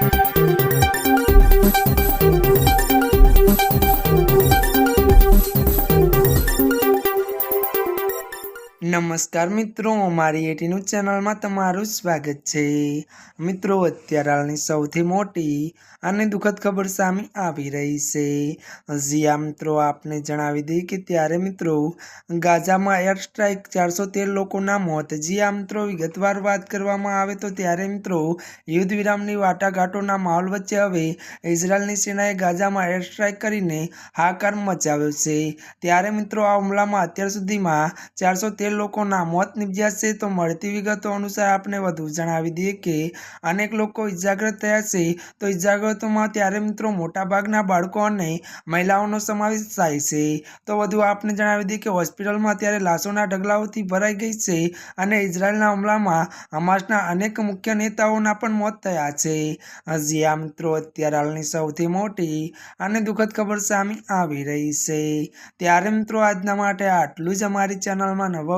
Thank you. નમસ્કાર મિત્રો, મારી એટીનું ચેનલમાં તમારું સ્વાગત છે. મિત્રો, અત્યારે હાલની સૌથી મોટી અને દુઃખદ ખબર સામે આવી રહી છે. જીયા મિત્રો, આપને જણાવી દઈએ કે ત્યારે મિત્રો ગાઝામાં એર સ્ટ્રાઇક ચારસો તેર લોકોના મોત. જીયા મિત્રો, વિગતવાર વાત કરવામાં આવે તો ત્યારે મિત્રો યુદ્ધ વિરામની વાટાઘાટોના માહોલ વચ્ચે હવે ઇઝરાયલની સેનાએ ગાઝામાં એર સ્ટ્રાઇક કરીને હાકાર મચાવ્યો છે. ત્યારે મિત્રો, આ હુમલામાં અત્યાર સુધીમાં ચારસો તેર લોકોના મોત નિપજ્યા છે તો મળતી વિગતો અનુસાર આપણે વધુ જણાવી દઈએ કે અનેક લોકો ઇજાગ્રસ્ત થયા છે તો ઇજાગ્રસ્તોમાં ત્યારે મિત્રો મોટાભાગના બાળકો અને મહિલાઓનો સમાવેશ થાય છે. તો વધુ આપને જણાવી દઈએ કે હોસ્પિટલમાં અત્યારે લાશોના ઢગલાઓથી ભરાઈ ગઈ છે અને ઇઝરાયલના હુમલામાં હમાસના અનેક મુખ્ય નેતાઓના પણ મોત થયા છે. હજી આ મિત્રો અત્યારે હાલની સૌથી મોટી અને દુઃખદ ખબર સામે આવી રહી છે. ત્યારે મિત્રો આજના માટે આટલું જ અમારી ચેનલમાં નવા